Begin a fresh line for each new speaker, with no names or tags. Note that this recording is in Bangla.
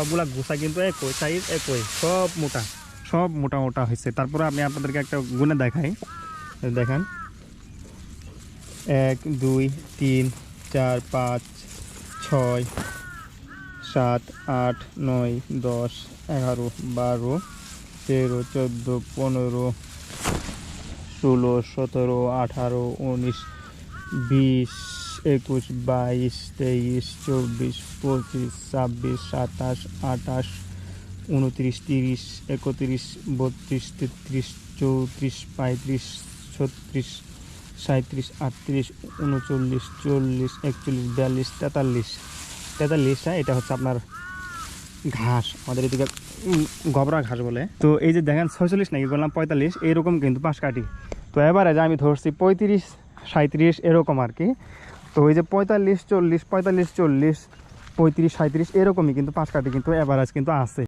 সবগুলা গুসা কিন্তু একই সাইজ একই সব মোটা সব
মোটা মোটা হয়েছে তারপরে আমি আপনাদেরকে একটা গুণে দেখাই
দেখান এক দুই তিন চার পাঁচ ছয় সাত আট নয় দশ এগারো বারো তেরো চোদ্দো পনেরো ষোলো সতেরো আঠারো উনিশ বিশ একুশ বাইশ তেইশ চব্বিশ পঁচিশ ছাব্বিশ সাতাশ আঠাশ উনত্রিশ তিরিশ একত্রিশ বত্রিশ তেত্রিশ চৌত্রিশ পঁয়ত্রিশ ছত্রিশ সাঁত্রিশ আটত্রিশ উনচল্লিশ চল্লিশ একচল্লিশ বিয়াল্লিশ তেতাল্লিশ তেতাল্লিশটা হ্যাঁ, এটা হচ্ছে আপনার ঘাস আমাদের এদিকে গবরা ঘাস বলে তো এই যে দেখেন ছয়চল্লিশ নাকি বললাম পঁয়তাল্লিশ এরকম কিন্তু পাশ কাটি তো এবারে যে আমি ধরছি পঁয়ত্রিশ সাঁত্রিশ এরকম আর কি তো ওই যে পঁয়তাল্লিশ চল্লিশ পঁয়তাল্লিশ চল্লিশ পঁয়ত্রিশ সাঁত্রিশ এরকমই কিন্তু পাঁচ কাটে কিন্তু অ্যাভারেজ কিন্তু আছে